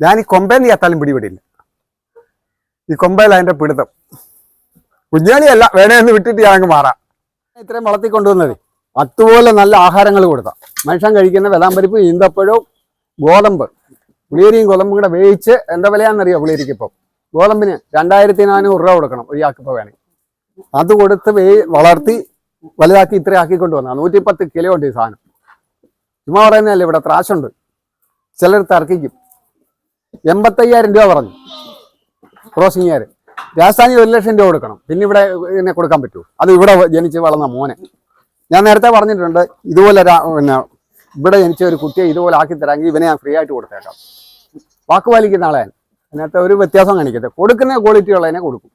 ഞാൻ ഈ കൊമ്പേന്ന് ചത്താലും പിടിപെടില്ല. ഈ കൊമ്പയിൽ അതിന്റെ പിടുത്തം. കുഞ്ഞാളിയല്ല വേണേ എന്ന് വിട്ടിട്ട് ഞാനങ്ങ് മാറാം. ഇത്രയും വളർത്തി കൊണ്ടുവന്നത്. അതുപോലെ നല്ല ആഹാരങ്ങൾ കൊടുത്താം. മനുഷ്യൻ കഴിക്കുന്ന വെതാമ്പരിപ്പ് ഈന്തപ്പഴവും ഗോതമ്പ്. പുളിയരിയും ഗോതമ്പും കൂടെ വേവിച്ച് എന്താ വിലയാണെന്നറിയോ പുളിയരിക്ക് ഇപ്പം ഗോതമ്പിന് രണ്ടായിരത്തി നാനൂറ് രൂപ കൊടുക്കണം ഒരു ചാക്കിപ്പോൾ വേണമെങ്കിൽ അത് കൊടുത്ത് വേ വളർത്തി വലുതാക്കി ഇത്ര ആക്കിക്കൊണ്ട് വന്ന. നൂറ്റിപ്പത്ത് കിലോ ഉണ്ട് ഈ സാധനം. ചുമ്മാ പറയുന്നതല്ലേ ഇവിടെ ത്രാശുണ്ട് ചിലർ തർക്കിക്കും. എൺപത്തയ്യായിരം രൂപ പറഞ്ഞു. ക്രോസിംഗുകാർ രാജസ്ഥാനിൽ ഒരു ലക്ഷം രൂപ കൊടുക്കണം. പിന്നെ ഇവിടെ എന്നെ കൊടുക്കാൻ പറ്റുമോ? അത് ഇവിടെ ജനിച്ച് വളർന്ന മോനെ. ഞാൻ നേരത്തെ പറഞ്ഞിട്ടുണ്ട് ഇതുപോലെ പിന്നെ ഇവിടെ ജനിച്ച ഒരു കുട്ടിയെ ഇതുപോലെ ആക്കി തരാമെങ്കിൽ ഇവനെ ഞാൻ ഫ്രീ ആയിട്ട് കൊടുത്തേക്കാം. വാക്ക് പാലിക്കുന്ന ആളെ അതിനകത്ത് ഒരു വ്യത്യാസം കാണിക്കട്ടെ കൊടുക്കുന്ന ക്വാളിറ്റി ഉള്ളതിനെ കൊടുക്കും.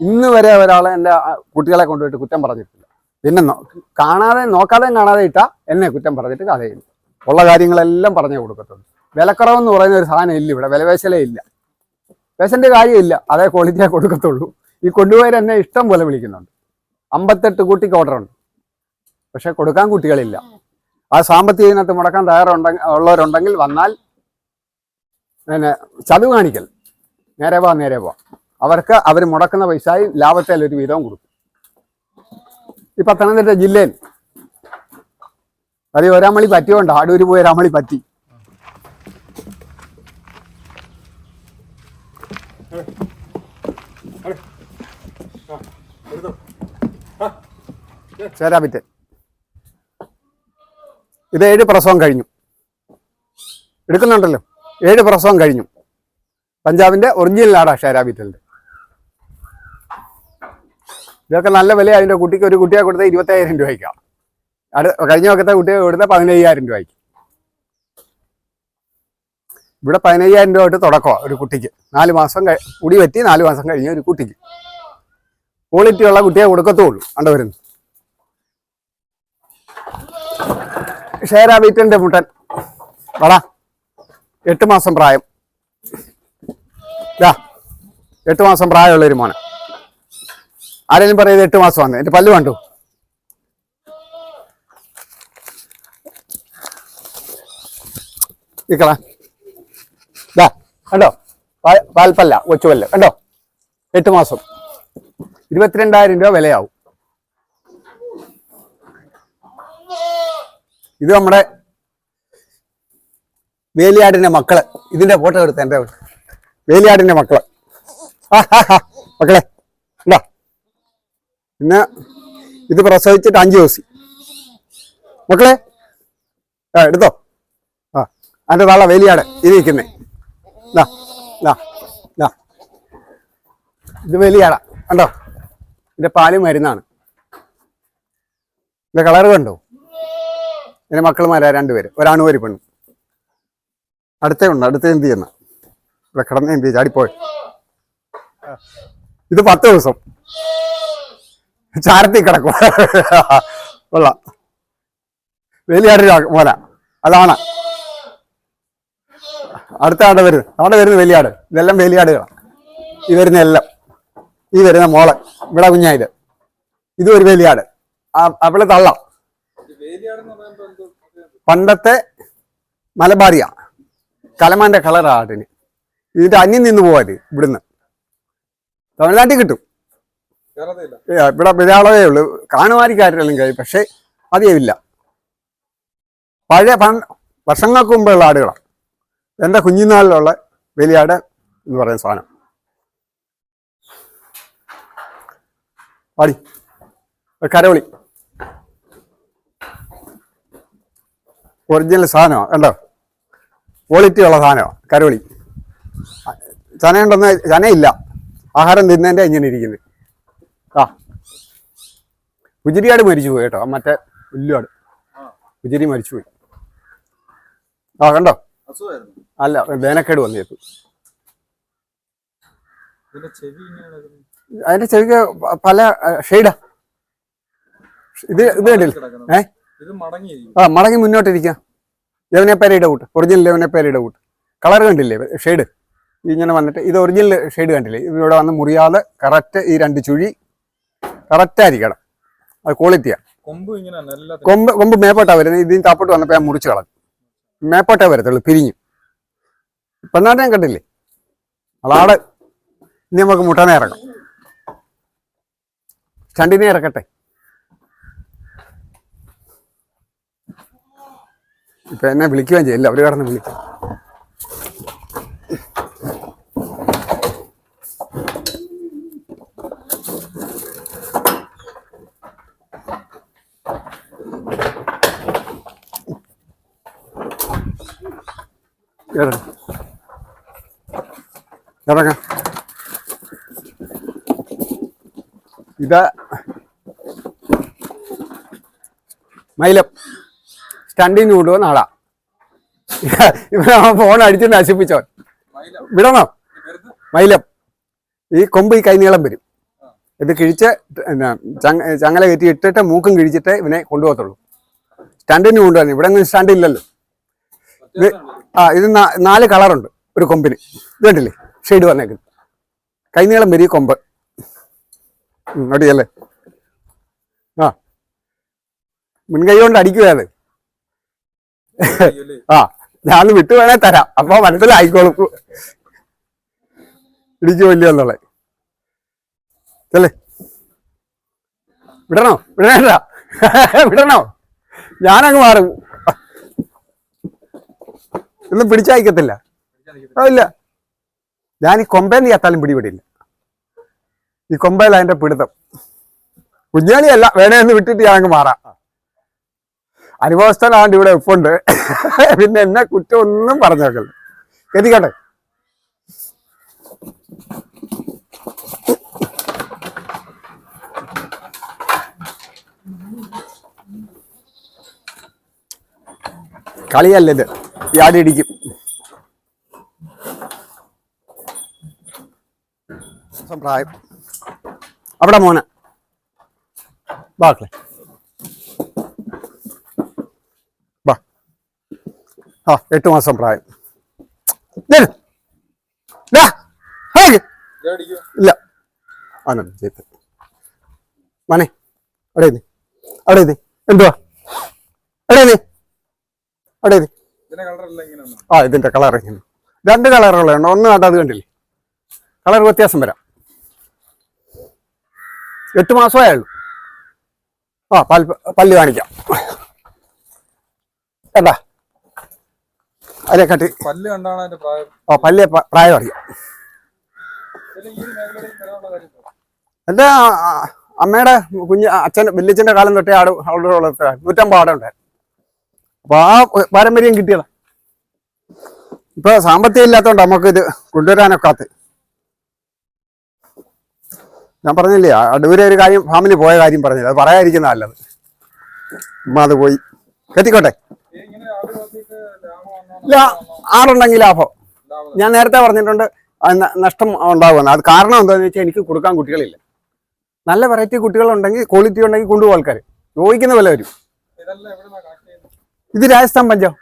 ഇന്ന് വരെ ഒരാൾ എന്റെ കുട്ടികളെ കൊണ്ടുപോയിട്ട് കുറ്റം പറഞ്ഞിട്ടില്ല. പിന്നെ കാണാതെ നോക്കാതെയും കാണാതെ ഇട്ടാ എന്നെ കുറ്റം പറഞ്ഞിട്ട് കഥയില്ല. ഉള്ള കാര്യങ്ങളെല്ലാം പറഞ്ഞു കൊടുക്കത്തുള്ളൂ. വിലക്കുറവെന്ന് പറയുന്ന ഒരു സാധനം ഇല്ല ഇവിടെ. വിലപേശലേ ഇല്ല. പേശന്റെ കാര്യമില്ല. അതേ ക്വാളിറ്റിയെ കൊടുക്കത്തുള്ളൂ. ഈ കൊണ്ടുപോയി എന്നെ ഇഷ്ടം പോലെ വിളിക്കുന്നുണ്ട്. അമ്പത്തെട്ട് കുട്ടിക്ക് ഓർഡർ ഉണ്ട്. പക്ഷെ കൊടുക്കാൻ കുട്ടികളില്ല. ആ സാമ്പത്തികത്തിനകത്ത് മുടക്കാൻ തയ്യാറുണ്ടെങ്കിൽ ഉള്ളവരുണ്ടെങ്കിൽ വന്നാൽ പിന്നെ ചതു കാണിക്കൽ. നേരെ പോവാ നേരെ പോവാ. അവർക്ക് അവർ മുടക്കുന്ന പൈസയിൽ ലാഭത്തിൽ ഒരു വീതവും കൊടുക്കും. ഈ പത്തനംതിട്ട ജില്ലയിൽ അത് ഒരാമളി പറ്റിയോണ്ട് ആടൂര് പോയി ഒരാമളി പറ്റി. ചേരാപിറ്റ് ഇത് ഏഴ് പ്രസവം കഴിഞ്ഞു. എടുക്കുന്നുണ്ടല്ലോ. ഏഴ് പ്രസവം കഴിഞ്ഞു. പഞ്ചാബിന്റെ ഒറിജിനൽ ആടാ ഷേരാബിറ്റലിന്റെ ഇതൊക്കെ നല്ല വില അതിന്റെ കുട്ടിക്ക് ഒരു കുട്ടിയെ കൊടുത്ത ഇരുപത്തയ്യായിരം രൂപയ്ക്കാണ് അടു കഴിഞ്ഞ വക്കത്തെ കുട്ടിയെ കൊടുത്ത പതിനയ്യായിരം രൂപയ്ക്ക്. ഇവിടെ പതിനയ്യായിരം രൂപ തൊട്ട് തുടക്കമാണ് ഒരു കുട്ടിക്ക്. നാല് മാസം കുടി പറ്റി നാല് മാസം കഴിഞ്ഞ ഒരു കുട്ടിക്ക്. ക്വാളിറ്റി ഉള്ള കുട്ടിയെ കൊടുക്കത്തുള്ളൂ കണ്ടുവരുന്നു ഷേരാബീറ്റന്റെ മുട്ടൻ. വള എട്ട് മാസം പ്രായം. ഇതാ എട്ട് മാസം പ്രായമുള്ള ഒരു മോനെ. ആരെങ്കിലും പറയുന്നത് എട്ട് മാസം വന്ന് എന്റെ പല്ല് കണ്ടു? ഇക്കള. ദാ കണ്ടോ? പാൽ- പാൽപ്പല്ല കൊച്ചുപല്ല്. കണ്ടോ? എട്ട് മാസം. ഇരുപത്തിരണ്ടായിരം രൂപ വിലയാവും. ഇത് നമ്മുടെ വേലിയാടിന്റെ മക്കൾ. ഇതിന്റെ ഫോട്ടോ എടുത്ത എന്റെ വേലിയാടിന്റെ മക്കൾ. മക്കളെ കണ്ടോ? പിന്നെ ഇത് പ്രസവിച്ചിട്ട് അഞ്ച് ദിവസം. മക്കളെ ആ എടുത്തോ? ആ അതിന്റെ താള വേലിയാട് ഇത് വലിയ അട കണ്ടോ? ഇതിന്റെ പാൽ മരുന്നാണ്. ഇതിന്റെ കളർ കണ്ടോ? എന്റെ മക്കളുമാരാ രണ്ടുപേര്. ഒരാണും ഒരു പെണ്ണും. അടുത്തേ ഉണ്ട് അടുത്ത എന്ത് ചെയ്യുന്ന? ഇവിടെ കിടന്ന് എന്ത് ചാടിപ്പോയി. ഇത് പത്ത് ദിവസം. ചാരത്തി കിടക്കും. കൊള്ളാം. വലിയാട് മോല. അതാണ്. അടുത്ത ആട് വരുന്നത് അവിടെ വരുന്ന വലിയാട്. ഇതെല്ലാം വലിയാടുകളാണ് ഈ വരുന്ന എല്ലാം. ഈ വരുന്ന മോൾ. ഇവിടെ കുഞ്ഞായത്. ഇതും ഒരു വേലിയാട്. അവൾ തള്ളാം. പണ്ടത്തെ മലബാറിയ. കലമാന്റെ കളർ ആടിന്. ഇതിന്റെ അന്യം നിന്ന് പോവാത് ഇവിടുന്ന്. തമിഴ്നാട്ടിൽ കിട്ടും. ഇവിടെ വിരാളവേ ഉള്ളൂ. കാണുമാരിക്കാരെല്ലാം കഴിയും. പക്ഷെ അധികമില്ല. പഴയ പണ്ട് വർഷങ്ങൾക്ക് മുമ്പുള്ള ആടുകളാണ് എന്റെ കുഞ്ഞിനാളിലുള്ള വലിയാട് എന്ന് പറയുന്ന സാധനം. പാടി. കരവളി. ഒറിജിനൽ സാധനമാണ് കണ്ടോ? ക്വാളിറ്റി ഉള്ള സാധനമാണ് കരവളി. ചനയുണ്ടെന്ന് ചനയില്ല. ആഹാരം തിന്നതിന്റെ ഇങ്ങനെ ഇരിക്കുന്നത് ആ. കുജിരിയാട് മരിച്ചു പോയി കേട്ടോ മറ്റേ പുല്ലുകാട് കുജിരി മരിച്ചു പോയി. ആ കണ്ടോ? അല്ല വേനക്കേട് വന്നേക്കും അതിന്റെ ചെവിക്ക് പല ഷെയ്ഡാ. ഇത് ഇത് കണ്ടില്ല? ഏ? ആ മടങ്ങി മുന്നോട്ടിരിക്കാം. ലെവനപ്പേരയുടെ കൂട്ട് ഒറിജിനൽ ലെവനപ്പേരയുടെ കൂട്ട്. കളർ കണ്ടില്ലേ? ഷെയ്ഡ്. ഇങ്ങനെ വന്നിട്ട് ഇത് ഒറിജിനൽ ഷെയ്ഡ് കണ്ടില്ലേ? ഇവിടെ വന്ന് മുറിയാതെ കറക്റ്റ് ഈ രണ്ട് ചുഴി കറക്റ്റ് ആയിരിക്കണം. അത് ക്വാളിറ്റിയാണ് കൊമ്പ് ഇങ്ങനെ നല്ല കൊമ്പ് കൊമ്പ് മേപ്പോട്ടാ വരുന്നത്. ഇതിന് താപ്പോട്ട് വന്നപ്പോൾ ഞാൻ മുറിച്ച് കളഞ്ഞു. മേപ്പോട്ടേ വരത്തുള്ളൂ പിരിഞ്ഞു. പെണ്ണാട്ടം കണ്ടില്ലേ? അതാട്. ഇനി നമുക്ക് മുട്ടനെ ഇറങ്ങാം ചണ്ടിനെ ഇറക്കട്ടെ. ഇപ്പൊ എന്നെ വിളിക്കുകയും ചെയ്യില്ല അവർ കടന്ന് വിളിക്കും ഇറങ്ങ്. ഇറങ്ങാം. ഇതാ. മൈലം. സ്റ്റണ്ടിന് കൊണ്ടുപോകുന്ന നാളാ ഇവനാ ഫോൺ അടിച്ച് നശിപ്പിച്ചോ വിടണോ? മൈലം. ഈ കൊമ്പ് ഈ കൈനീളം വരും. ഇത് കിഴിച്ച് ചങ്ങല കയറ്റി ഇട്ടിട്ട് മൂക്കും കിഴിച്ചിട്ട് ഇവനെ കൊണ്ടുപോകത്തുള്ളൂ. സ്റ്റാൻഡിന് കൊണ്ടുപോകാൻ ഇവിടെ ഒന്നും സ്റ്റാൻഡ് ഇല്ലല്ലോ ആ ഇത് നാല് കളറുണ്ട് ഒരു കൊമ്പിന്. ഇത് കണ്ടില്ലേ? ഷെയ്ഡ് വന്നേക്കുന്നു കൈനീളം വരി കൊമ്പ്. അടിയല്ലേ? ആ. മുൻകൈ കൊണ്ട് അടിക്കുകയാണ് ആ ഞാൻ വിട്ടു വേണേ തരാം. അപ്പൊ മനസ്സിലായിക്കോളും. ഇടിക്കോ ഇല്ലയോ എന്നുള്ളത്. ചെല്ലേ വിടണോ? വിടണ വിടണോ? ഞാനങ്ങ് മാറും. ഒന്നും പിടിച്ചയക്കത്തില്ല ഇല്ല ഞാൻ ഈ കൊമ്പേൽ ചത്താലും പിടിപെടില്ല. ഈ കൊമ്പയിൽ അതിന്റെ പിടുത്തം. കുഞ്ഞാളിയല്ല വേണേ എന്ന് വിട്ടിട്ട് അങ്ങ് മാറാം. അനുഭവസ്ഥനാണ്ട് ഇവിടെ ഉപ്പുണ്ട്. പിന്നെ എന്നെ കുറ്റം ഒന്നും പറഞ്ഞേക്കല്ല എത്തിക്കട്ടെ കളിയല്ലത് ഇത്? ആടി ഇടിക്കും. പ്രായം അവിടെ മോനെ. ബാക്കളെ വാ ആ എട്ട് മാസം പ്രായം. ഇത്. ഇല്ല. ആനന്ദ് മനെ അവിടെ ഇരുന്ന്. അവിടെ ഇരുന്ന്. എന്തുവാ? അവിടെ ഇരുന്ന്. അവിടെ ഇങ്ങനെയാണ് ആ ഇതിന്റെ കളർ ഇങ്ങനെ. രണ്ട് കളറുകളുണ്ട് ഒന്ന് അത് കണ്ടില്ലേ? കളർ വ്യത്യാസം വരാം. എട്ട് മാസമേ ഉള്ളൂ. ആ പൽ പല്ല് കാണിക്കാം. കണ്ടാ? കട്ടി പല്ല് കണ്ടാണ് അതിന്റെ പ്രായം. ആ പല്ല് പ്രായം അറിയാം? എന്റെ അമ്മയുടെ കുഞ്ഞ് അച്ഛൻ വല്യച്ഛന്റെ കാലം തൊട്ടേ ആട് അവളുടെ വളർത്ത നൂറ്റമ്പത് ആടുണ്ടായിരുന്നു അപ്പോൾ ആ പാരമ്പര്യം കിട്ടിയതാ. ഇപ്പൊ സാമ്പത്തികം ഇല്ലാത്തതുകൊണ്ട് നമുക്ക് ഇത് കൊണ്ടുവരാനൊക്കാത്ത. ഞാൻ പറഞ്ഞില്ലേ അടൂരെ ഒരു കാര്യം ഫാമിലി പോയ കാര്യം പറഞ്ഞില്ല അത് പറയാതിരിക്കുന്ന നല്ലത്. ഉമ്മ അത് പോയി. വന്നോ ഇല്ല ആടുണ്ടെങ്കിൽ ലാഭം. ഞാൻ നേരത്തെ പറഞ്ഞിട്ടുണ്ട് നഷ്ടം ഉണ്ടാകുമെന്ന് അത് കാരണം എന്താണെന്ന് വെച്ചാൽ എനിക്ക് കൊടുക്കാൻ കുട്ടികളില്ല. നല്ല വെറൈറ്റി കുട്ടികളുണ്ടെങ്കിൽ ക്വാളിറ്റി ഉണ്ടെങ്കിൽ കൊണ്ടുപോകും ആൾക്കാർ ചോദിക്കുന്ന വില വരും. ഇത് രാജസ്ഥാൻ പഞ്ചാബ്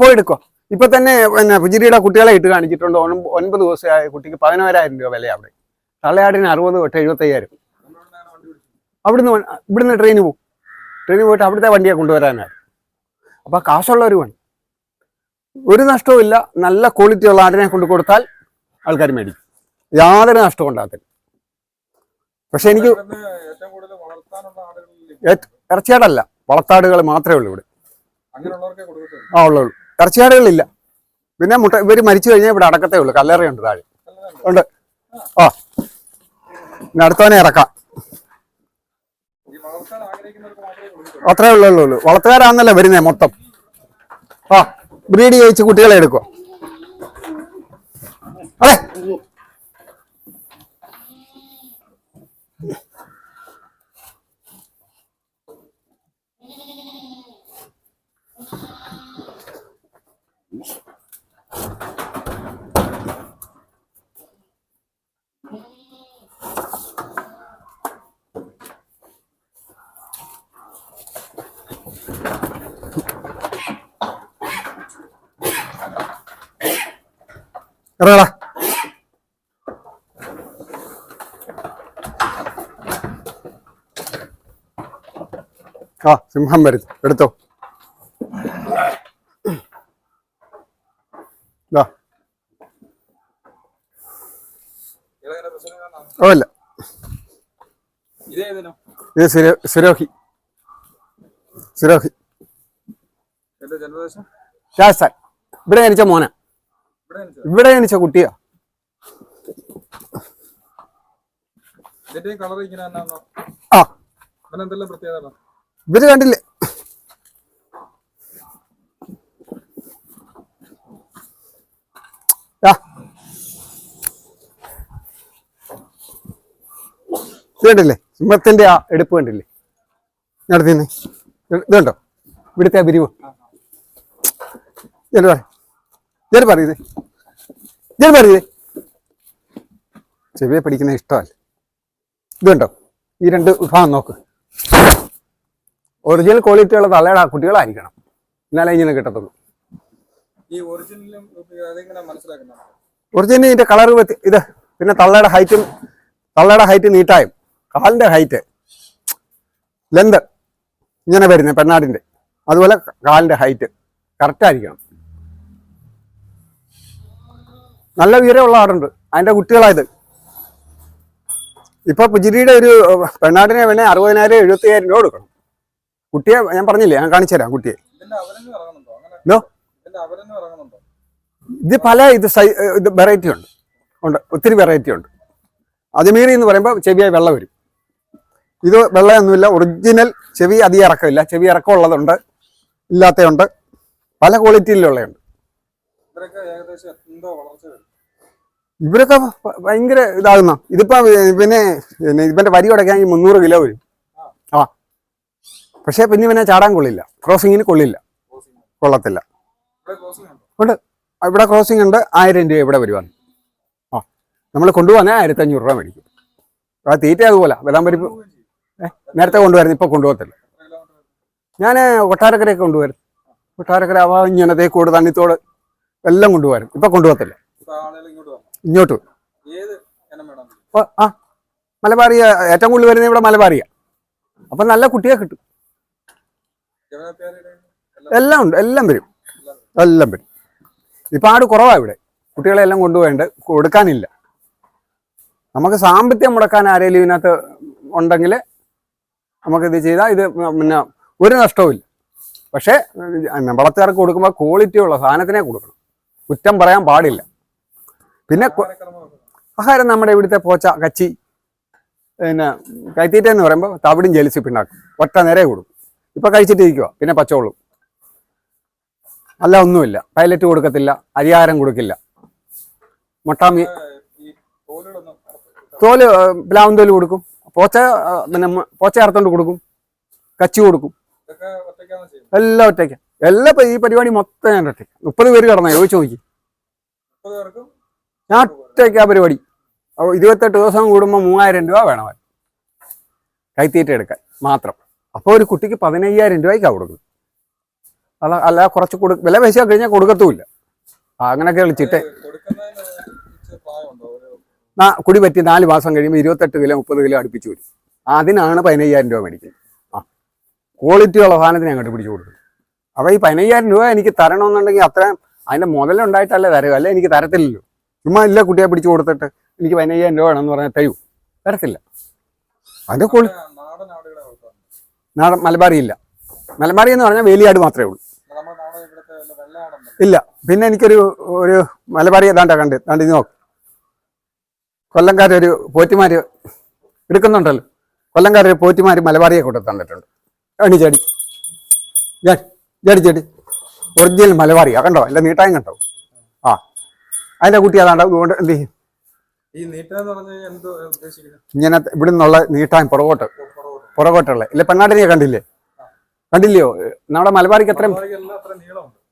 പോയി എടുക്കുക ഇപ്പൊ തന്നെ പിന്നെ പുജിരിയുടെ കുട്ടികളെ ഇട്ട് കാണിച്ചിട്ടുണ്ട്. ഒൻപ- ഒൻപത് ദിവസമായ കുട്ടിക്ക് പതിനോരായിരം രൂപ വില അവിടെ. തള്ളയാടിന് അറുപത് തൊട്ട് എഴുപത്തയ്യായിരം. അവിടുന്ന് ഇവിടുന്ന് ട്രെയിന് പോകും ട്രെയിനിൽ പോയിട്ട് അവിടുത്തെ വണ്ടിയെ കൊണ്ടുവരാനാണ് അപ്പൊ കാശുള്ളവർ വേണം. ഒരു നഷ്ടവും ഇല്ല. നല്ല ക്വാളിറ്റി ഉള്ള ആടിനെ കൊണ്ടു കൊടുത്താൽ ആൾക്കാർ മേടിക്കും. യാതൊരു നഷ്ടവും ഉണ്ടാകത്തില്ല. പക്ഷെ എനിക്ക് ഇറച്ചിയാടല്ല. വളർത്താടുകൾ മാത്രമേ ഉള്ളൂ ഇവിടെ. ആ ഉള്ളൂ. ഇറച്ചിയാടുകളില്ല പിന്നെ മുട്ട ഇവർ മരിച്ചു കഴിഞ്ഞാൽ ഇവിടെ അടക്കത്തേ ഉള്ളൂ. കല്ലറയുണ്ട് താഴെ. ഉണ്ട്. ആ. പിന്നെ അടുത്തവനെ ഇറക്കാം. അത്രേ ഉള്ളൂ വളർത്തുകാരാന്നല്ലേ വരുന്നേ മൊത്തം. ആ ബ്രീഡ് ചെയ്യിച്ച് കുട്ടികളെ എടുക്കുക അതെ. ഇറങ്ങടാ. ആ സിംഹം വരുത് എടുത്തോ. ഇല്ല. ഇത് സുരോഹി. സുരോഹി. രാജസ്ഥാൻ. ഇവിടെ ജനിച്ച മോനാ. ഇവിടെ ജനിച്ച കുട്ടിയാ ആ. ഇവർ കണ്ടില്ലേ? കണ്ടില്ലേ? സിംഹത്തിന്റെ ആ എടുപ്പ് കണ്ടില്ലേ? നടത്തിന്ന്. ഇതുണ്ടോ ഇവിടുത്തെ ആ പിരിവ് ഞാൻ പറ ഞാൻ പറയുന്നത് ഞാൻ പറയുന്നത് ചെവിയെ പഠിക്കുന്ന ഇഷ്ടമല്ല. ഇതുണ്ടോ ഈ രണ്ട് വിഭാഗം നോക്ക്. ഒറിജിനൽ ക്വാളിറ്റി ഉള്ള തള്ളയുടെ ആ കുട്ടികളായിരിക്കണം. എന്നാലേ ഇങ്ങനെ കിട്ടത്തുള്ളൂ. ഈ ഒറിജിനലും ഒറിജിനൽ ഇതിന്റെ കളർ ഇത് പിന്നെ തള്ളയുടെ ഹൈറ്റും തള്ളയുടെ ഹൈറ്റ് നീട്ടായും. കാലിന്റെ ഹൈറ്റ് ലെന്ത് ഇങ്ങനെ വരുന്നത് പെണ്ണാടിന്റെ. അതുപോലെ കാലിന്റെ ഹൈറ്റ് കറക്റ്റ് നല്ല വീരമുള്ള ആടുണ്ട്. അതിന്റെ കുട്ടികളായത്. ഇപ്പൊ പുജിരിയുടെ ഒരു പെണ്ണാടിനെ വേണേ അറുപതിനായിരം എഴുപത്തിയായിരം രൂപ കൊടുക്കണം. കുട്ടിയെ ഞാൻ പറഞ്ഞില്ലേ ഞാൻ കാണിച്ചു തരാം കുട്ടിയെ. ഹലോ ഇത് പല ഇത് സൈ ഇത് വെറൈറ്റി ഉണ്ട്. ഉണ്ട് ഒത്തിരി വെറൈറ്റി ഉണ്ട്. അജ്മീറി എന്ന് പറയുമ്പോൾ ചെവിയായി വെള്ളം വരും. ഇത് വെള്ളമൊന്നുമില്ല ഒറിജിനൽ ചെവി അധികം ഇറക്കമില്ല. ചെവി ഇറക്കമുള്ളതുണ്ട് ഇല്ലാത്തതുണ്ട്. പല ക്വാളിറ്റിയിലുള്ളതുണ്ട് ഇവരൊക്കെ ഭയങ്കര ഇതാകുന്ന. ഇതിപ്പോ പിന്നെ ഇവന്റെ വരി ഉടയ്ക്കാണെങ്കിൽ മുന്നൂറ് കിലോ വരും. ആ. പക്ഷെ പിന്നെ ഇവനെ ചാടാൻ കൊള്ളില്ല. ക്രോസിങ്ങിന് കൊള്ളില്ല. കൊള്ളത്തില്ല. ഇവിടെ ക്രോസിംഗ് ഉണ്ട്? ഇവിടെ ക്രോസിംഗ് ഉണ്ട്. ആയിരം രൂപ ഇവിടെ വരുവാണ്. ആ. നമ്മൾ കൊണ്ടുപോകാൻ ആയിരത്തി അഞ്ഞൂറ് രൂപ മേടിക്കും. ആ തീറ്റ അതുപോലെ. ബദാം പരിപ്പ്. നേരത്തെ കൊണ്ടുവരുന്നു ഇപ്പൊ കൊണ്ടുപോകത്തില്ല? ഞാൻ കൊട്ടാരക്കരയൊക്കെ കൊണ്ടുവരും. കൊട്ടാരക്കര അവ ഇങ്ങനെ തേക്കോട് തണ്ണിത്തോട്. എല്ലാം കൊണ്ടുപോകാനും. ഇപ്പൊ കൊണ്ടുപോകത്തില്ല. ഇങ്ങോട്ട് ആ മലബാറിയ ഏറ്റവും കൂടുതൽ വരുന്നത് ഇവിടെ മലബാറിയ. അപ്പൊ നല്ല കുട്ടിയെ കിട്ടും. എല്ലാം ഉണ്ട് എല്ലാം വരും. എല്ലാം വരും. ഇപ്പൊ ആട് കുറവാ ഇവിടെ. കുട്ടികളെ എല്ലാം കൊണ്ടുപോയിട്ട് കൊടുക്കാനില്ല. നമുക്ക് സാമ്പത്തികം മുടക്കാൻ ആരെങ്കിലും ഇതിനകത്ത് ഉണ്ടെങ്കിൽ നമുക്കിത് ചെയ്താൽ ഇത് പിന്നെ ഒരു നഷ്ടവും ഇല്ല പക്ഷേ വളർത്തുകാർക്ക് കൊടുക്കുമ്പോൾ ക്വാളിറ്റി ഉള്ള സാധനത്തിനെ കൊടുക്കണം. കുറ്റം പറയാൻ പാടില്ല. പിന്നെ ആഹാരം നമ്മുടെ ഇവിടുത്തെ പോച്ച കച്ചി പിന്നെ കൈത്തീറ്റ എന്ന് പറയുമ്പോൾ തവിടും ജലിച്ച് പിണ്ണാക്കും ഒറ്റ നേരെ കൊടുക്കും ഇപ്പം കഴിച്ചിട്ടിരിക്കുക പിന്നെ പച്ചവെള്ളം. അല്ല ഒന്നുമില്ല. പൈലറ്റ് കൊടുക്കത്തില്ല. അരിയാഹാരം കൊടുക്കില്ല. മുട്ടാമി തോൽ പ്ലാവും തോൽ കൊടുക്കും. പോച്ച പിന്നെ പോച്ച അറുത്തോണ്ട് കൊടുക്കും. കച്ചി കൊടുക്കും. എല്ലാം ഒറ്റയ്ക്കാണ് ചെയ്യുന്നത്? എല്ലാം ഈ പരിപാടി മൊത്തം ഞാൻ ഒറ്റയ്ക്ക് മുപ്പത് പേര് കടന്നു? ചോദിച്ചു നോക്കി ഞാൻ ഒറ്റയ്ക്ക് ആ പരിപാടി. അപ്പോൾ ഇരുപത്തെട്ട് ദിവസം കൂടുമ്പോൾ മൂവായിരം രൂപ വേണം. കൈത്തീറ്റ എടുക്കാൻ മാത്രം. അപ്പോൾ ഒരു കുട്ടിക്ക് പതിനയ്യായിരം രൂപയ്ക്കാണ് കൊടുക്കുന്നത്. അല്ല അല്ല കുറച്ച് കൊടു വില പൈസ കഴിഞ്ഞാൽ കൊടുക്കത്തുമില്ല. അങ്ങനെയൊക്കെ കളിച്ചിട്ട് കുടി പറ്റി നാല് മാസം കഴിയുമ്പോൾ ഇരുപത്തെട്ട് കിലോ മുപ്പത് കിലോ അടുപ്പിച്ച് വരും. അതിനാണ് പതിനയ്യായിരം രൂപ മേടിക്കുന്നത്. ആ ക്വാളിറ്റി ഉള്ള സാധനത്തിന് അങ്ങോട്ട് പിടിച്ചു കൊടുക്കും അപ്പോൾ ഈ പതിനയ്യായിരം രൂപ എനിക്ക് തരണമെന്നുണ്ടെങ്കിൽ അത്രയും അതിന്റെ മുതലുണ്ടായിട്ടല്ലേ തരുക? അല്ലെ? എനിക്ക് തരത്തില്ലല്ലോ. ചുമ്മാ ഇല്ല കുട്ടിയെ പിടിച്ചു കൊടുത്തിട്ട് എനിക്ക് പതിനയ്യായിരം രൂപ വേണമെന്ന് പറഞ്ഞാൽ തരൂ. തരത്തില്ല. അതിന്റെ ക്വാളി നാടൻ മലബാറി ഇല്ല. മലബാറി എന്ന് പറഞ്ഞാൽ വേലിയാട് മാത്രമേ ഉള്ളൂ. ഇല്ല. പിന്നെ എനിക്കൊരു ഒരു മലബാറി ഏതാണ്ടാ കണ്ട്? ഇത് നോക്ക്. കൊല്ലംകാരൊരു പോറ്റിമാര് എടുക്കുന്നുണ്ടല്ലോ. കൊല്ലംകാരൊരു പോറ്റിമാര് മലബാറിയെ കൊണ്ട് തന്നിട്ടുണ്ട് അണി ചെടി ചെടി ചെടി ഒറിജിനൽ മലബാറിയാ കണ്ടോ? അല്ല നീട്ടായം കണ്ടോ? ആ. അതിന്റെ കുട്ടി അതാണ്ടോ അതുകൊണ്ട് എന്ത് ചെയ്യും? ഇങ്ങനെ ഇവിടെ നിന്നുള്ള നീട്ടായം പുറകോട്ട് പുറകോട്ട്. പുറകോട്ടുള്ള. ഇല്ല പെണ്ണാട്ടിനെ കണ്ടില്ലേ? കണ്ടില്ലയോ? നമ്മുടെ മലബാറിക്ക് അത്രയും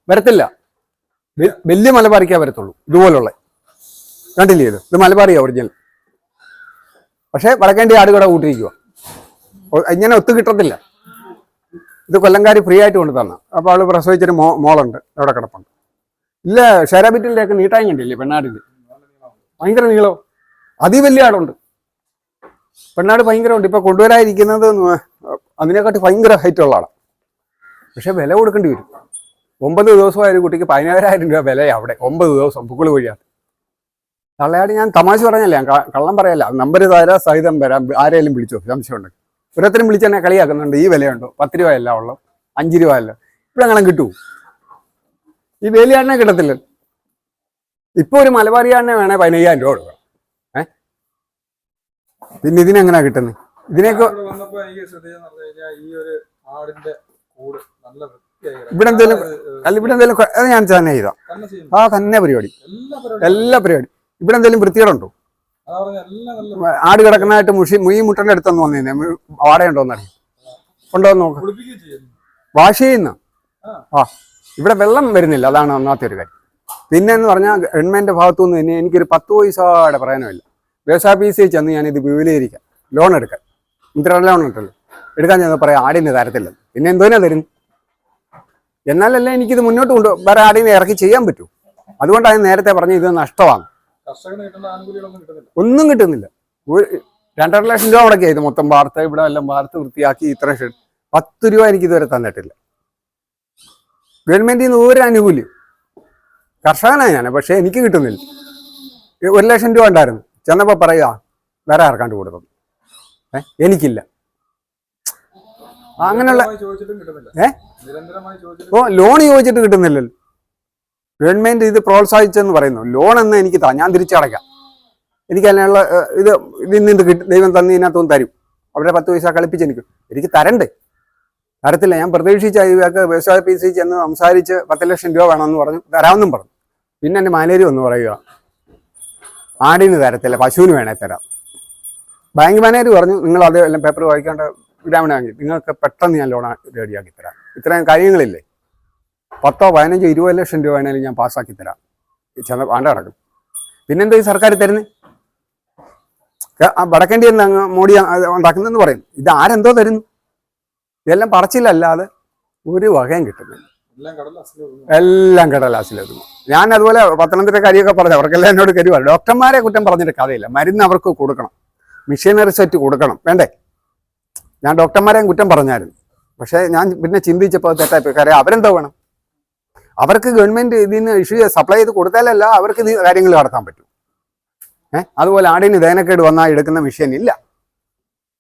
വരത്തില്ല. വലിയ മലബാറിക്കേ വരത്തുള്ളൂ. ഇതുപോലുള്ള. കണ്ടില്ലേ ഇത്? ഇത് മലബാറിയാ ഒറിജിനൽ. പക്ഷേ വടക്കേണ്ടി ആടുകൂടെ കൂട്ടിയിരിക്കുക ഇങ്ങനെ ഒത്തു കിട്ടത്തില്ല. ഇത് കൊല്ലങ്കാരി ഫ്രീ ആയിട്ട് കൊണ്ട് തന്ന. അപ്പോൾ അവൾ പ്രസവിച്ചൊരു മോ മോളുണ്ട്. അവിടെ കിടപ്പുണ്ട്. ഇല്ല ഷെരാബിറ്റിന്റെ ഒക്കെ നീട്ടായും കണ്ടില്ലേ പെണ്ണാടിന്റെ ഭയങ്കര നീളോ? അതി വലിയ ആടുണ്ട് പെണ്ണാട് ഭയങ്കരമുണ്ട്. ഇപ്പൊ കൊണ്ടുവരാതിരിക്കുന്നത് ന- അതിനെക്കാട്ടി ഭയങ്കര ഹൈറ്റ് ഉള്ള ആളാണ് പക്ഷെ വില കൊടുക്കേണ്ടി വരും. ഒമ്പത് ദിവസമായ ഒരു കുട്ടിക്ക് പതിനായിരം രൂപ വിലയാണ് അവിടെ. ഒമ്പത് ദിവസം പുക്കിൾ വഴിയാണ് തള്ളയാട് ഞാൻ തമാശ പറഞ്ഞല്ലേ? ഞാൻ കള്ളം പറയല്ല. നമ്പർ തരാ സഹിതം വരാം. ആരെയും വിളിച്ചോ? സംശയമുണ്ട് ഓരോരുത്തരും വിളിച്ച് തന്നെ കളിയാക്കുന്നുണ്ട്. ഈ വിലയുണ്ടോ? പത്ത് രൂപയല്ല ഉള്ളു. അഞ്ച് രൂപയല്ല? അല്ല അങ്ങനെ കിട്ടൂ. ഈ വേലിയാടിനെ കിട്ടത്തില്ല. ഇപ്പൊ ഒരു മലബാറിയാടിനെ വേണേ പതിനയ്യായിരം രൂപ കൊടുക്കണം. ഏ? പിന്നെ ഇതിനെങ്ങനെയാ കിട്ടുന്നത് ഇതിനൊക്കെ ഇവിടെ ഈ ഒരു ആടിന്റെ കൂട് നല്ല കിടക്കും. ഇവിടെ എന്തേലും- അല്ല ഇവിടെ എന്തെങ്കിലും അത് ഞാൻ തന്നെ ചെയ്താ. ആ തന്നെ പരിപാടി. എല്ലാ എല്ലാ പരിപാടി ഇവിടെ എന്തെങ്കിലും വൃത്തികേടുണ്ടോ? ആട് കിടക്കുന്നതായിട്ട് മുഷി മുയി മുട്ടന്റെ അടുത്തൊന്ന് വന്നേ വാടയുണ്ടോന്നറിയാം ഉണ്ടോ എന്ന് നോക്ക്. വാഷ് ചെയ്യുന്ന. ആ. ഇവിടെ വെള്ളം വരുന്നില്ല. അതാണ് ഒന്നാമത്തെ ഒരു കാര്യം. പിന്നെ എന്ന് പറഞ്ഞാൽ ഗവൺമെന്റ് ഭാഗത്തുനിന്ന് തന്നെ എനിക്കൊരു പത്ത് പൈസയുടെ പ്രയോജനമില്ല. വ്യവസായ പി സി ചെന്ന് ഞാൻ ഞാനിത് വിപുലീകരിക്കാം. ലോൺ എടുക്കാൻ. ഇത്ര ലോൺ ഉണ്ടല്ലോ എടുക്കാൻ ചെന്ന് പറയാം ആടിന് തരത്തില്ല. പിന്നെ എന്തോനാ തരും? എന്നാലല്ലേ എനിക്കിത് മുന്നോട്ട് കൊണ്ട് വേറെ ആടിനെ ഇറക്കി ചെയ്യാൻ പറ്റൂ. അതുകൊണ്ടാണ് നേരത്തെ പറഞ്ഞത് ഇത് നഷ്ടമാണ്. ഒന്നും കിട്ടുന്നില്ല. രണ്ടര ലക്ഷം രൂപ അവിടെ ഇത് മൊത്തം വാർത്ത. ഇവിടെ എല്ലാം വാർത്ത വൃത്തിയാക്കി ഇത്ര പത്ത് രൂപ എനിക്ക് ഇതുവരെ തന്നിട്ടില്ല. ഗവൺമെന്റിൽ നിന്ന് ഒരു ആനുകൂല്യം. കർഷകനാണ് ഞാൻ പക്ഷേ എനിക്ക് കിട്ടുന്നില്ല. ഒരു ലക്ഷം രൂപ ഉണ്ടായിരുന്നു. ചെന്നപ്പോൾ പറയുക വേറെ ആർക്കാണ്ട് കൊടുത്തത് ഏ എനിക്കില്ല. അങ്ങനെയുള്ള ഏ? ഓ ലോൺ ചോദിച്ചിട്ട് കിട്ടുന്നില്ലല്ലോ. ഗവൺമെന്റ് ഇത് പ്രോത്സാഹിച്ചെന്ന് പറയുന്നു. ലോൺ എന്ന് എനിക്ക് താ ഞാൻ തിരിച്ചടയ്ക്കാം. എനിക്ക് അതിനുള്ള ഇത് ഇതിൽ കിട്ടും ദൈവം തന്നതിനകത്തൊന്നും തരും. അവരുടെ പത്ത് പൈസ കളിപ്പിച്ച് എനിക്ക് എനിക്ക് തരണ്ടേ. തരത്തില്ല. ഞാൻ പ്രതീക്ഷിച്ച ഇവർക്ക് വ്യവസായ പി സി ചെന്ന് സംസാരിച്ച് പത്ത് ലക്ഷം രൂപ വേണമെന്ന് പറഞ്ഞു തരാമെന്നും പറഞ്ഞു. പിന്നെ എന്റെ മാനേജർ ഒന്ന് പറയുക ആടിന് തരത്തില്ല പശുവിന് വേണേ തരാം. ബാങ്ക് മാനേജർ പറഞ്ഞു നിങ്ങൾ അത് എല്ലാം പേപ്പർ വായിക്കേണ്ട ബാങ്കിൽ നിങ്ങൾക്ക് പെട്ടെന്ന് ഞാൻ ലോൺ റെഡിയാക്കി തരാം. ഇത്രയും കാര്യങ്ങളില്ലേ? പത്തോ പതിനഞ്ചോ ഇരുപത് ലക്ഷം രൂപ വേണേലും ഞാൻ പാസ്സാക്കി തരാം. ചില ആണ്ട കിടക്കും. പിന്നെന്താ ഈ സർക്കാർ തരുന്നത് വടക്കേണ്ടി എന്ന് അങ്ങ് മോഡി ഉണ്ടാക്കുന്നതെന്ന് പറയും. ഇത് ആരെന്തോ തരുന്നു. ഇതെല്ലാം പറച്ചിലല്ലാതെ ഒരു വകയും കിട്ടുന്നില്ല. എല്ലാം കടലാസിലൊതുങ്ങും ഞാൻ അതുപോലെ പത്തനംതിട്ട കാര്യമൊക്കെ പറഞ്ഞു അവർക്കെല്ലാം എന്നോട് കരുവാ ഡോക്ടർമാരെ കുറ്റം പറഞ്ഞിട്ട് കഥയില്ല. മരുന്ന് അവർക്ക് കൊടുക്കണം. മിഷനറി സെറ്റ് കൊടുക്കണം. വേണ്ടേ? ഞാൻ ഡോക്ടർമാരെയും കുറ്റം പറഞ്ഞായിരുന്നു. പക്ഷേ ഞാൻ പിന്നെ ചിന്തിച്ചപ്പോൾ തെറ്റായി പോയി. കാര്യം അവരെന്തോ വേണം? അവർക്ക് ഗവൺമെന്റ് ഇതിന് ഇഷ്യൂ സപ്ലൈ ചെയ്ത് കൊടുത്താലല്ല അവർക്ക് ഇത് കാര്യങ്ങൾ നടത്താൻ പറ്റും. ഏഹ് അതുപോലെ ആടിന് ദേനക്കേട് വന്നാൽ എടുക്കുന്ന മെഷീൻ ഇല്ല.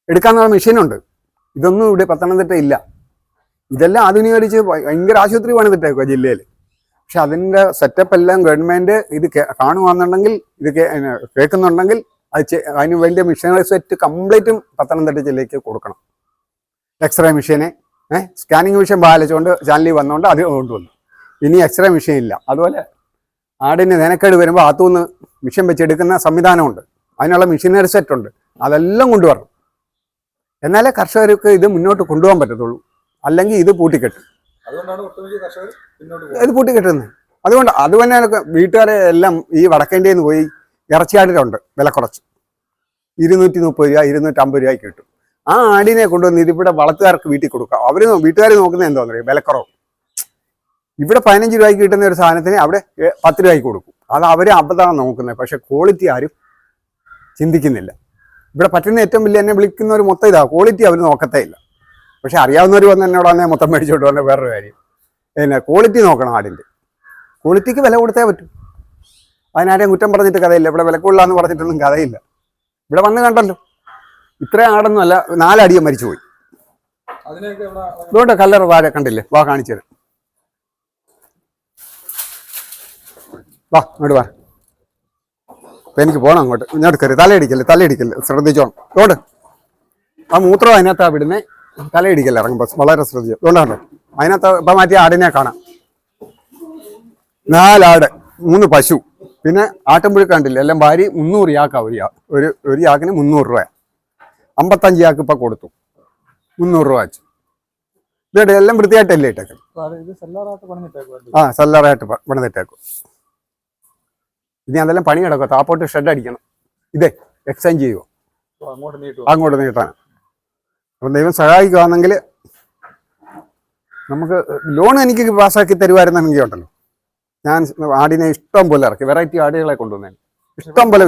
എടുക്കാന്നുള്ള മെഷീനുണ്ട് ഇതൊന്നും ഇവിടെ പത്തനംതിട്ട ഇല്ല. ഇതെല്ലാം ആധുനികരിച്ച് ഭയങ്കര ആശുപത്രി പണിതിട്ടേക്കുക ജില്ലയിൽ പക്ഷെ അതിന്റെ സെറ്റപ്പ് എല്ലാം ഗവൺമെന്റ് ഇത് കാണുവാന്നുണ്ടെങ്കിൽ ഇത് കേൾക്കുന്നുണ്ടെങ്കിൽ അത് അതിന് വലിയ മെഷീനറി സെറ്റ് കംപ്ലീറ്റും പത്തനംതിട്ട ജില്ലയ്ക്ക് കൊടുക്കണം. എക്സ്റേ മെഷീനെ സ്കാനിങ് മെഷീൻ പാലിച്ചുകൊണ്ട് ചാനലിൽ വന്നുകൊണ്ട് അത് കൊണ്ടുവന്നു. ഇനി എക്സ്റേ മെഷീൻ ഇല്ല. അതുപോലെ ആടിന് നേനക്കേട് വരുമ്പോൾ അകത്തുനിന്ന് മിഷൻ വെച്ചെടുക്കുന്ന സംവിധാനമുണ്ട്. അതിനുള്ള മെഷീനറി സെറ്റ് ഉണ്ട്. അതെല്ലാം കൊണ്ടുവരണം. എന്നാലേ കർഷകർക്ക് ഇത് മുന്നോട്ട് കൊണ്ടുപോകാൻ പറ്റത്തുള്ളൂ. അല്ലെങ്കിൽ ഇത് പൂട്ടിക്കെട്ടും. ഇത് പൂട്ടിക്കെട്ടുന്നത്. അതുകൊണ്ട് അത് തന്നെ വീട്ടുകാരെ എല്ലാം ഈ വടക്കേണ്ടിയിൽ നിന്ന് പോയി ഇറച്ചിയാടിലുണ്ട് വില കുറച്ച്. ഇരുന്നൂറ്റി മുപ്പത് രൂപ ഇരുന്നൂറ്റമ്പത് രൂപയ്ക്ക് കിട്ടും. ആ ആടിനെ കൊണ്ടുവന്ന് ഇതിവിടെ വളർത്തുകാർക്ക് വീട്ടിൽ കൊടുക്കാം. അവർ വീട്ടുകാർ നോക്കുന്നത് എന്താണെന്ന് അറിയാം വിലക്കുറവ്. ഇവിടെ പതിനഞ്ച് രൂപയ്ക്ക് കിട്ടുന്ന ഒരു സാധനത്തിന് അവിടെ പത്ത് രൂപയ്ക്ക് കൊടുക്കും. അത് അവർ അബദ്ധമാണ് നോക്കുന്നത്. പക്ഷെ ക്വാളിറ്റി ആരും ചിന്തിക്കുന്നില്ല. ഇവിടെ പറ്റുന്ന ഏറ്റവും വലിയ എന്നെ ഒരു മൊത്തം ഇതാണ് ക്വാളിറ്റി അവർ നോക്കത്തേ ഇല്ല. പക്ഷെ അറിയാവുന്നവർ വന്ന് എന്നോട് തന്നെ മൊത്തം മേടിച്ചോട്ട് വന്ന വേറൊരു കാര്യം. പിന്നെ ക്വാളിറ്റി നോക്കണം ആടിന്റെ. ക്വാളിറ്റിക്ക് വില കൊടുത്തേ പറ്റൂ. അതിനാരെയും കുറ്റം പറഞ്ഞിട്ട് കഥയില്ല. ഇവിടെ വില കൊള്ളാന്ന് പറഞ്ഞിട്ടൊന്നും കഥയില്ല. ഇവിടെ വന്ന് കണ്ടല്ലോ. ഇത്രയും ആടൊന്നും അല്ല നാലടിയും മരിച്ചുപോയി. അതുകൊണ്ട് കല്ലറ താഴെ കണ്ടില്ലേ? വാ കാണിച്ചത് വാ അങ്ങോട്ട് വാ. അപ്പൊ എനിക്ക് പോണം അങ്ങോട്ട്. ഇങ്ങോട്ട് കയറി. തലയിടിക്കല്ലേ തലയിടിക്കല്ലേ ശ്രദ്ധിച്ചോണം. അതുകൊണ്ട് ആ മൂത്രം അതിനകത്താ വിടുന്നേ. തലയിടിക്കല്ലേ ഇറങ്ങുമ്പോൾ വളരെ ശ്രദ്ധിച്ചു. അതുകൊണ്ടാണ് അതിനകത്ത് ഇപ്പം മാറ്റിയ ആടിനെ കാണാം. നാലാട് മൂന്ന് പശു. പിന്നെ ആട്ടുമ്പുഴ കണ്ടില്ല? എല്ലാം ഭാര്യ മുന്നൂറ് യാക്കാ ഒരു യാ ഒരു ഒരു യാക്കിന് മുന്നൂറ് രൂപ അമ്പത്തഞ്ച് യാക്ക് ഇപ്പം കൊടുത്തു. മുന്നൂറ് രൂപ വെച്ചു. എല്ലാം വൃത്തിയായിട്ടല്ലേ ഇട്ടേക്കും ആ സല്ലറായിട്ട് പണിതിട്ടേക്കും ഇനി അതെല്ലാം പണി കിടക്കും താപ്പോട്ട് ഷെഡ് അടിക്കണം. ഇതേ എക്സ്ചേഞ്ച് ചെയ്യുമോ അങ്ങോട്ട് നീട്ടാൻ. അപ്പം ദൈവം സഹായിക്കുകയാണെങ്കിൽ നമുക്ക് ലോൺ എനിക്ക് പാസ്സാക്കി തരുമായിരുന്നെങ്കിൽ ഉണ്ടല്ലോ. ഞാൻ ആടിനെ ഇഷ്ടം പോലെ ഇറക്കി. വെറൈറ്റി ആടുകളെ കൊണ്ടുവന്നേ ഇഷ്ടം പോലെ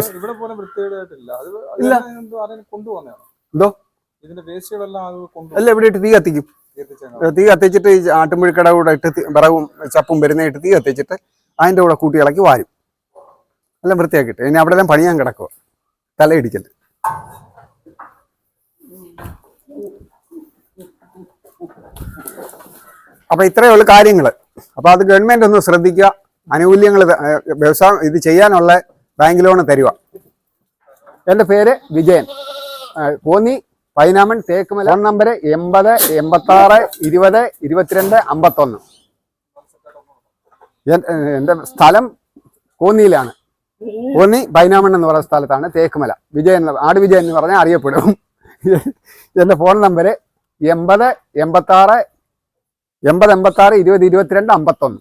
ഇല്ല. എന്തോ അല്ല ഇവിടെ ഇട്ട് തീ കത്തിക്കും. തീ കത്തിച്ചിട്ട് ഈ ആട്ടുമ്പുഴിക്കട കൂടെ ഇട്ട് വിറകും ചപ്പും വരുന്ന ഇട്ട് തീ കത്തിച്ചിട്ട് അതിന്റെ കൂടെ കൂട്ടി ഇളക്കി വാരും. എല്ലാം വൃത്തിയാക്കിയിട്ട്. ഇനി അവിടെ എല്ലാം പണിയാൻ കിടക്കുക തലയിടിക്കൽ. അപ്പൊ ഇത്രയേ ഉള്ളൂ കാര്യങ്ങൾ അപ്പൊ അത് ഗവൺമെന്റ് ഒന്ന് ശ്രദ്ധിക്കുക. ആനുകൂല്യങ്ങൾ വ്യവസായം ഇത് ചെയ്യാനുള്ള ബാങ്ക് ലോൺ തരിക എന്റെ പേര് വിജയൻ. കോന്നി പൈനാമൺ തേക്കുമല. ഫോൺ നമ്പർ എൺപത് എൺപത്താറ് ഇരുപത് ഇരുപത്തിരണ്ട് അമ്പത്തൊന്ന്. എൻ- എന്റെ സ്ഥലം കോന്നിയിലാണ്. കോന്നി ബൈനാമൺ എന്ന് പറയുന്ന സ്ഥലത്താണ് തേക്കുമല. വിജയൻ ആട് വിജയൻ എന്ന് പറഞ്ഞാൽ അറിയപ്പെടും. എന്റെ ഫോൺ നമ്പർ എൺപത് എൺപത്താറ് എൺപത് എൺപത്താറ് ഇരുപത് ഇരുപത്തിരണ്ട് അമ്പത്തൊന്ന്.